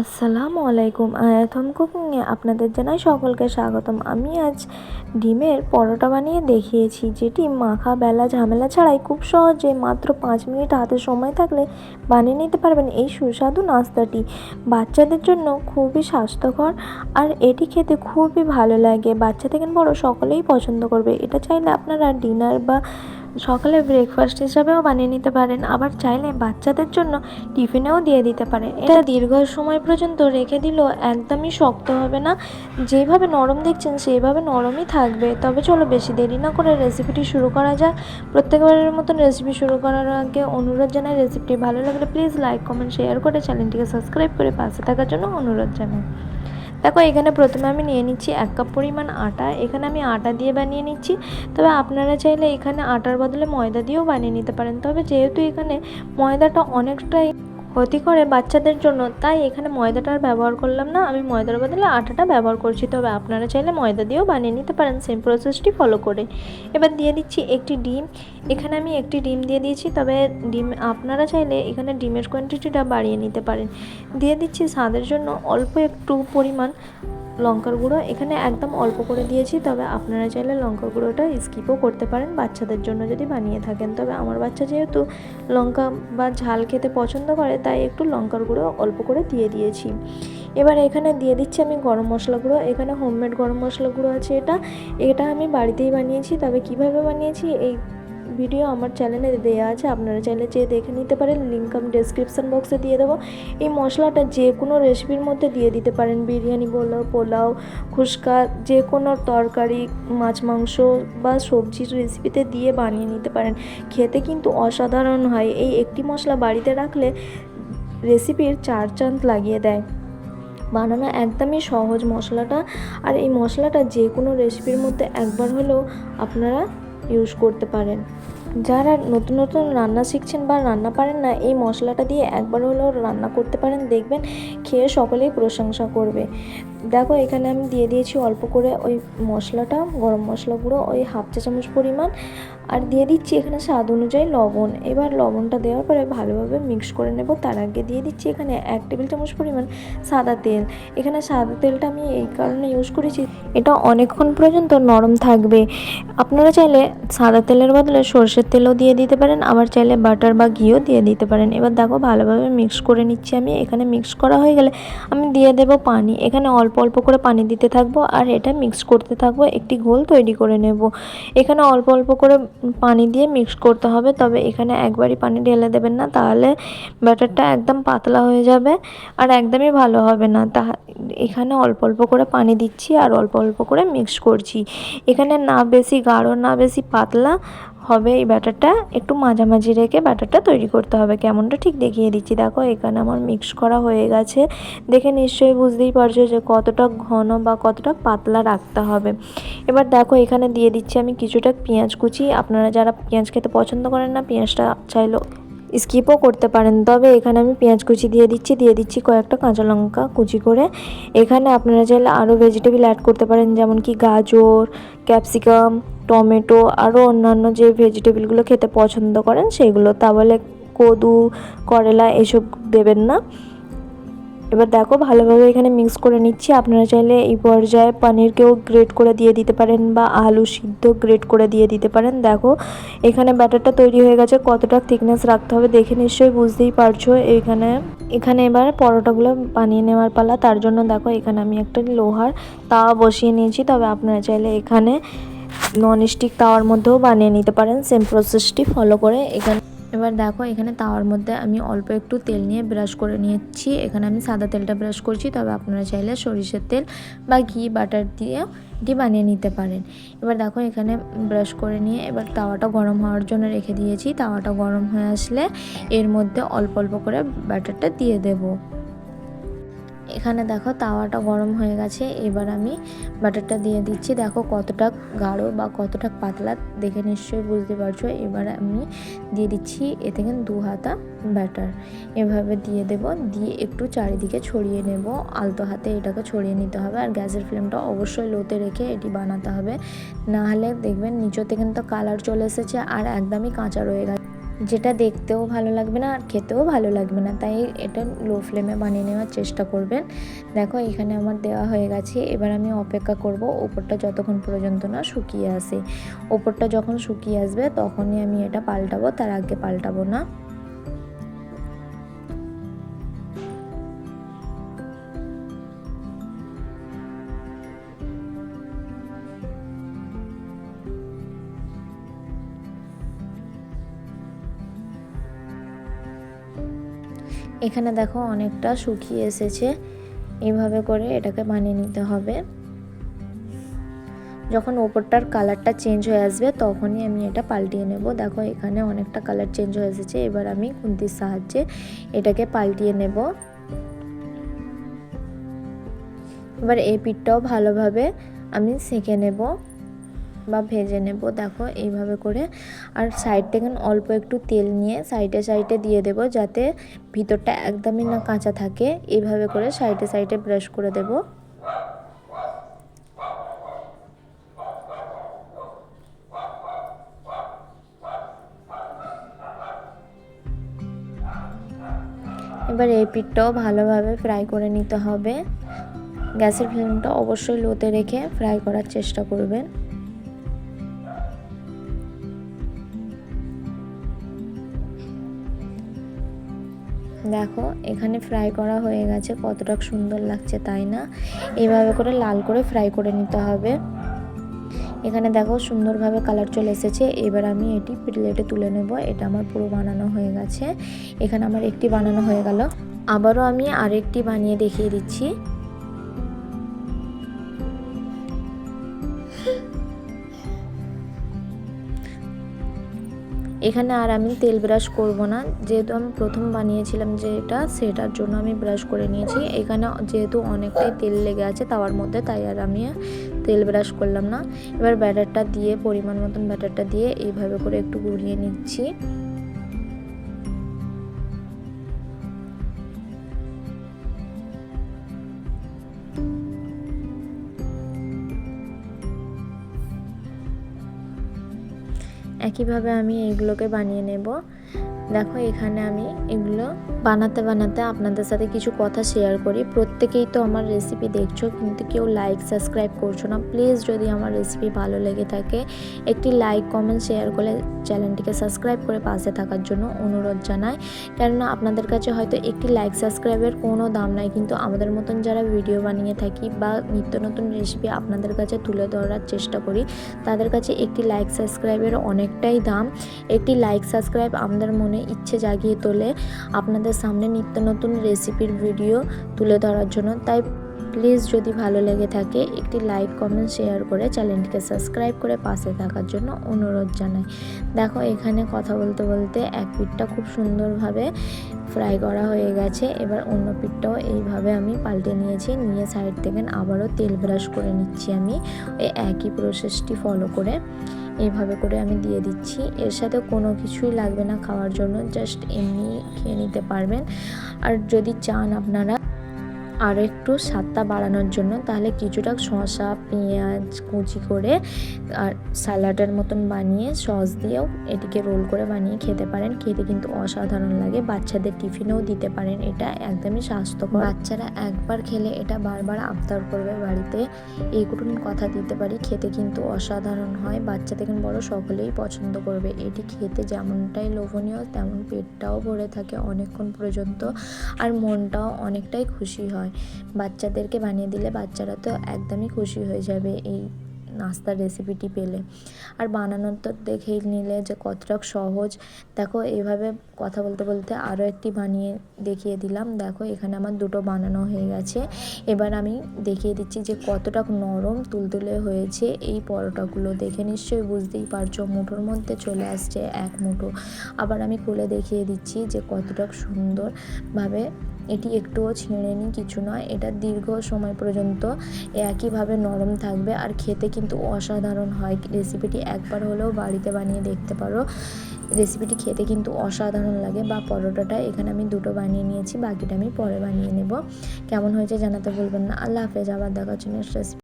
আসসালামু আলাইকুম। আয়াথম কুকিংয়ে আপনাদের জানাই সকলকে স্বাগতম। আমি আজ ডিমের পরোটা বানিয়ে দেখিয়েছি, যেটি মাখা, বেলা, ঝামেলা ছাড়াই খুব সহজে মাত্র পাঁচ মিনিট হাতে সময় থাকলে বানিয়ে নিতে পারবেন এই সুস্বাদু নাস্তাটি। বাচ্চাদের জন্য খুবই স্বাস্থ্যকর আর এটি খেতে খুবই ভালো লাগে। বাচ্চা থেকে বড় সকলেই পছন্দ করবে। এটা চাইলে আপনারা ডিনার বা সকালে ব্রেকফাস্ট হিসাবেও বানিয়ে নিতে পারেন। আবার চাইলে বাচ্চাদের জন্য টিফিনেও দিয়ে দিতে পারেন এটা দীর্ঘ সময় পর্যন্ত রেখে দিলেও একদমই শক্ত হবে না। যেভাবে নরম দেখছেন সেইভাবে নরমই থাকবে। তবে চলো বেশি দেরি না করে রেসিপিটি শুরু করা যাক। প্রত্যেকবারের মতন রেসিপি শুরু করার আগে অনুরোধ জানাই রেসিপিটি ভালো লাগলে প্লিজ লাইক কমেন্ট শেয়ার করে চ্যানেলটিকে সাবস্ক্রাইব করে পাশে থাকার জন্য অনুরোধ জানাই। দেখো, এখানে প্রথমে আমি নিয়ে নিচ্ছি এক কাপ পরিমাণ আটা। এখানে আমি আটা দিয়ে বানিয়ে নিচ্ছি। তবে আপনারা চাইলে এখানে আটার বদলে ময়দা দিয়েও বানিয়ে নিতে পারেন। তবে যেহেতু এখানে ময়দাটা অনেকটাই ক্ষতি করে বাচ্চাদের জন্য, তাই এখানে ময়দাটা আর ব্যবহার করলাম না। আমি ময়দার বদলে আটাটা ব্যবহার করছি। তবে আপনারা চাইলে ময়দা দিয়েও বানিয়ে নিতে পারেন সেম প্রসেসটি ফলো করে। এবার দিয়ে দিচ্ছি একটি ডিম। এখানে আমি একটি ডিম দিয়ে দিয়েছি, তবে ডিম আপনারা চাইলে এখানে ডিমের কোয়ান্টিটিটা বাড়িয়ে নিতে পারেন। দিয়ে দিচ্ছি স্বাদের জন্য অল্প একটু পরিমাণ লঙ্কার গুঁড়ো এখানে একদম অল্প করে দিয়েছি, তবে আপনারা চাইলে লঙ্কার গুঁড়োটা স্কিপও করতে পারেন বাচ্চাদের জন্য যদি বানিয়ে থাকেন। তবে আমার বাচ্চা যেহেতু লঙ্কা বা ঝাল খেতে পছন্দ করে, তাই একটু লঙ্কার গুঁড়ো অল্প করে দিয়ে দিয়েছি। এবার এখানে দিয়ে দিচ্ছি আমি গরম মশলা গুঁড়ো, এখানে হোমমেড গরম মশলা গুঁড়ো আছে এটা। এটা আমি বাড়িতেই বানিয়েছি, তবে কীভাবে বানিয়েছি এই ভিডিও আমার চ্যানেলে দেওয়া আছে, আপনারা চাইলে যেয়ে দেখে নিতে পারেন। লিঙ্ক আমি ডেসক্রিপশান বক্সে দিয়ে দেবো। এই মশলাটা যে কোনো রেসিপির মধ্যে দিয়ে দিতে পারেন। বিরিয়ানি বলো, পোলাও, খুশকা, যে কোনো তরকারি, মাছ, মাংস বা সবজির রেসিপিতে দিয়ে বানিয়ে নিতে পারেন। খেতে কিন্তু অসাধারণ হয়। এই একটি মশলা বাড়িতে রাখলে রেসিপির চার চাঁদ লাগিয়ে দেয়। বানানো একদমই সহজ মশলাটা। আর এই মশলাটা যে কোনো রেসিপির মধ্যে একবার হলেও আপনারা ইউজ করতে পারেন। যারা নতুন নতুন রান্না শিখছেন বা রান্না পারেন না, এই মশলাটা দিয়ে একবার হলেও রান্না করতে পারেন, দেখবেন খেয়ে সকলেই প্রশংসা করবে। দেখো, এখানে আমি দিয়ে দিয়েছি অল্প করে ওই মশলাটা, গরম মশলা গুঁড়ো, ওই হাফ চা চামচ পরিমাণ। আর দিয়ে দিচ্ছি এখানে স্বাদ অনুযায়ী লবণ। এবার লবণটা দেওয়ার পরে ভালোভাবে মিক্স করে নেব। তার আগে দিয়ে দিচ্ছি এখানে এক টেবিল চামচ পরিমাণ সাদা তেল। এখানে সাদা তেলটা আমি এই কারণে ইউজ করেছি। এটা অনেকক্ষণ পর্যন্ত নরম থাকবে। আপনারা চাইলে সাদা তেলের বদলে সর্ষের তেলও দিয়ে দিতে পারেন। আবার চাইলে বাটার বা ঘিও দিয়ে দিতে পারেন। এবার দেখো, ভালোভাবে মিক্স করে নিচ্ছি আমি। এখানে মিক্স করা হয়ে গেলে আমি দিয়ে দেব পানি। এখানে অল্প অল্প অল্প করে পানি দিতে থাকব আর এটা মিক্স করতে থাকব। একটি ঘোল তৈরি করে নেব। এখানে অল্প অল্প করে পানি দিয়ে মিক্স করতে হবে, তবে এখানে একবারই পানি ঢেলে দেবেন না, তাহলে ব্যাটারটা একদম পাতলা হয়ে যাবে আর একদমই ভালো হবে না। তা এখানে অল্প অল্প করে পানি দিচ্ছি আর অল্প অল্প করে মিক্স করছি। এখানে না বেশি গাঢ়, না বেশি পাতলা হবে এই ব্যাটারটা। একটু মাঝামাঝি রেখে ব্যাটারটা তৈরি করতে হবে। কেমনটা? ঠিক দেখিয়ে দিচ্ছি। দেখো, এখানে আমার মিক্স করা হয়ে গেছে। দেখে নিশ্চয়ই বুঝতেই পারছ যে কতটা ঘন বা কতটা পাতলা রাখতে হবে। এবার দেখো, এখানে দিয়ে দিচ্ছি আমি কিছুটা পেঁয়াজ কুচি। আপনারা যারা পেঁয়াজ খেতে পছন্দ করেন না, পেঁয়াজটা চাইলো স্কিপও করতে পারেন। তবে এখানে আমি পেঁয়াজ কুচি দিয়ে দিচ্ছি। দিয়ে দিচ্ছি কয়েকটা কাঁচা লঙ্কা কুচি করে। এখানে আপনারা চাইলে আরও ভেজিটেবল অ্যাড করতে পারেন। যেমন কি গাজর ক্যাপসিকাম টমেটো আরও অন্যান্য যে ভেজিটেবলগুলো খেতে পছন্দ করেন, সেগুলো তাহলে কদু, করলা এসব দেবেন না। এবার দেখো ভালোভাবে এখানে মিক্স করে নিচ্ছি। আপনারা চাইলে এই পর্যায়ে পনিরকেও গ্রেট করে দিয়ে দিতে পারেন বা আলু সিদ্ধ গ্রেট করে দিয়ে দিতে পারেন। দেখো এখানে ব্যাটারটা তৈরি হয়ে গেছে, কতটা থিকনেস রাখতে হবে দেখে নিশ্চয়ই বুঝতেই পারছ। এখানে এখানে এবার পরোটাগুলো বানিয়ে নেওয়ার পালা। তার জন্য দেখো এখানে আমি একটা লোহার তাওয়া বসিয়ে নিয়েছি। তবে আপনারা চাইলে এখানে নন স্টিক তাওয়ার মধ্যেও বানিয়ে নিতে পারেন। সেম প্রসেসটি ফলো করে এখানে এবার দেখো, এখানে তাওয়ার মধ্যে আমি অল্প একটু তেল নিয়ে ব্রাশ করে নিয়েছি। এখানে আমি সাদা তেলটা ব্রাশ করছি, তবে আপনারা চাইলে সরিষার তেল বা ঘি বাটার দিয়ে এটি বানিয়ে নিতে পারেন। এবার দেখো, এখানে ব্রাশ করে নিয়ে এবার তাওয়াটা গরম হওয়ার জন্য রেখে দিয়েছি। তাওয়াটা গরম হয়ে আসলে এর মধ্যে অল্প অল্প করে ব্যাটারটা দিয়ে দেবো। এখানে দেখো তাওয়াটা গরম হয়ে গেছে, এবার আমি বাটারটা দিয়ে দিচ্ছি। দেখো কতটা গাঢ় বা কতটা পাতলা, দেখে নিশ্চয়ই বুঝতে পারছ। এবার আমি দিয়ে দিচ্ছি এ থেকে দু হাতা ব্যাটার। এভাবে দিয়ে দেব, দিয়ে একটু চারিদিকে ছড়িয়ে নেব। আলতো হাতে এটাকে ছড়িয়ে নিতে হবে আর গ্যাসের ফ্লেমটা অবশ্যই লোতে রেখে এটি বানাতে হবে। না হলে দেখবেন নিচে থেকে তো কালার চলে এসেছে আর একদমই কাঁচা রয়ে গেছে। যেটা দেখতেও ভালো লাগবে না, আর খেতেও ভালো লাগবে না। তাই এটা লো ফ্লেমে বানিয়ে নেওয়ার চেষ্টা করবেন। দেখো, এখানে আমার দেওয়া হয়ে গেছে। এবার আমি অপেক্ষা করব ওপরটা যতক্ষণ পর্যন্ত না শুকিয়ে আসে। ওপরটা যখন শুকিয়ে আসবে, তখনই আমি এটা পাল্টাবো, তার আগে পাল্টাবো না। এখানে দেখো অনেকটা শুকিয়ে এসেছে। এইভাবে করে এটাকে বানিয়ে নিতে হবে। যখন ওপরটার কালারটা চেঞ্জ হয়ে আসবে, তখনই আমি এটা পাল্টিয়ে নেব। দেখো এখানে অনেকটা কালার চেঞ্জ হয়ে এসেছে। এবার আমি খুন্তির সাহায্যে এটাকে পাল্টিয়ে নেব। এবার এই পিঠটাও ভালোভাবে আমি সেঁকে নেব। বা ভেজে নেব, দেখো এইভাবে করে। আর সাইড থেকে অল্প একটু তেল নিয়ে সাইডে সাইডে দিয়ে দেব যাতে ভিতরটা একদমই না কাঁচা থাকে। এইভাবে করে সাইডে সাইডে ব্রাশ করে দেব। এবার এই পিঠটাও ভালোভাবে ফ্রাই করে নিতে হবে। গ্যাসের ফ্লেমটা অবশ্যই লোতে রেখে ফ্রাই করার চেষ্টা করবেন। দেখো, এখানে ফ্রাই করা হয়ে গেছে। কতটা সুন্দর লাগছে, তাই না? এইভাবে করে লাল করে ফ্রাই করে নিতে হবে। এখানে দেখো, সুন্দরভাবে কালার চলে এসেছে। এবার আমি এটি প্লেটে তুলে নেব। এটা আমার পুরো বানানো হয়ে গেছে। এখানে আমার একটি বানানো হয়ে গেল। আবারও আমি আরেকটি বানিয়ে দেখিয়ে দিচ্ছি। এখানে আর আমি তেল ব্রাশ করব না। যেহেতু আমি প্রথম বানিয়েছিলাম যে এটা, সেটার জন্য আমি ব্রাশ করে নিয়েছি। এখানে যেহেতু অনেকটাই তেল লেগে আছে তাওয়ার মধ্যে, তাই আর আমি তেল ব্রাশ করলাম না। এবার ব্যাটারটা দিয়ে, পরিমাণ মতন ব্যাটারটা দিয়ে এইভাবে করে একটু ঘুরিয়ে নিচ্ছি। একইভাবে আমি এগুলোকে বানিয়ে নেব। দেখো, এখানে আমি এগুলো বানাতে বানাতে আপনাদের সাথে কিছু কথা শেয়ার করি। প্রত্যেকেই তো আমার রেসিপি দেখছ, কিন্তু কেউ লাইক সাবস্ক্রাইব করছ না। প্লিজ যদি আমার রেসিপি ভালো লেগে থাকে, একটি লাইক কমেন্ট শেয়ার করে চ্যানেলটিকে সাবস্ক্রাইব করে পাশে থাকার জন্য অনুরোধ জানাই। কেননা আপনাদের কাছে হয়তো একটি লাইক সাবস্ক্রাইবের কোনো দাম নাই, কিন্তু আমাদের মতন যারা ভিডিও বানিয়ে থাকি বা নিত্য নতুন রেসিপি আপনাদের কাছে তুলে ধরার চেষ্টা করি, তাদের কাছে একটি লাইক সাবস্ক্রাইবের অনেকটাই দাম। একটি লাইক সাবস্ক্রাইব আমাদের মনে ইচ্ছে জাগিয়ে তোলে। আপনাদের সামনে নিত্য নতুন রেসিপির ভিডিও তুলে ধরার জন্য। তাই প্লিজ যদি ভালো লেগে থাকে, একটি লাইক, কমেন্ট, শেয়ার করে চ্যানেলটিকে সাবস্ক্রাইব করে পাশে থাকার জন্য অনুরোধ জানাই। দেখো, এখানে কথা বলতে বলতে এক পিঠটা খুব সুন্দরভাবে ফ্রাই করা হয়ে গেছে। এবার অন্য পিঠটাও এইভাবে আমি পাল্টে নিয়েছি। নিয়ে সাইড থেকে আবারও তেল ব্রাশ করে নিচ্ছি আমি। ওই একই প্রসেসটি ফলো করে এইভাবে করে আমি দিয়ে দিচ্ছি। এর সাথে কোনো কিছুই লাগবে না খাওয়ার জন্য। জাস্ট এমনি খেয়ে নিতে পারবেন। আর যদি চান আপনারা আরও একটু স্বাদটা বাড়ানোর জন্য তাহলে কিছুটা শসা, পেঁয়াজ, কুচি করে আর স্যালাডের মতন বানিয়ে সস দিয়েও এটিকে রোল করে বানিয়ে খেতে পারেন। খেতে কিন্তু অসাধারণ লাগে। বাচ্চাদের টিফিনেও দিতে পারেন। এটা একদমই স্বাস্থ্যকর। বাচ্চারা একবার খেলে এটা বারবার আবদার করবে বাড়িতে। এইগুলো কথা দিতে পারি, খেতে কিন্তু অসাধারণ হয়। বাচ্চা থেকে বড় সকলেই পছন্দ করবে। এটি খেতে যেমনটাই লোভনীয়, তেমন পেটটাও ভরে থাকে অনেকক্ষণ পর্যন্ত। আর মনটাও অনেকটাই খুশি হয়। বাচ্চাদেরকে বানিয়ে দিলে বাচ্চারা তো একদমই খুশি হয়ে যাবে এই নাস্তার রেসিপিটি পেলে। আর বানানোর তো দেখেই নিলে যে কতটা সহজ। দেখো এইভাবে কথা বলতে বলতে আরও একটি বানিয়ে দেখিয়ে দিলাম। দেখো, এখানে আমার দুটো বানানো হয়ে গেছে। এবার আমি দেখিয়ে দিচ্ছি যে কতটা নরম তুলতুলে হয়েছে এই পরোটাগুলো। দেখে নিশ্চয়ই বুঝতেই পারছ, মুঠোর মধ্যে চলে আসছে এক মুঠো। আবার আমি খুলে দেখিয়ে দিচ্ছি যে কতটা সুন্দরভাবে এটি একটুও ছিঁড়েনি, কিছু নয়। এটা দীর্ঘ সময় পর্যন্ত একইভাবে নরম থাকবে আর খেতে কিন্তু অসাধারণ হয়। রেসিপিটি একবার হলেও বাড়িতে বানিয়ে দেখতে পারো। রেসিপিটি খেতে কিন্তু অসাধারণ লাগে। বা পরোটাটা এখানে আমি দুটো বানিয়ে নিয়েছি, বাকিটা আমি পরে বানিয়ে নেব। কেমন হয়েছে জানাতে বলবেন না। আল্লাহ হাফেজ। আবার জন্য রেসিপি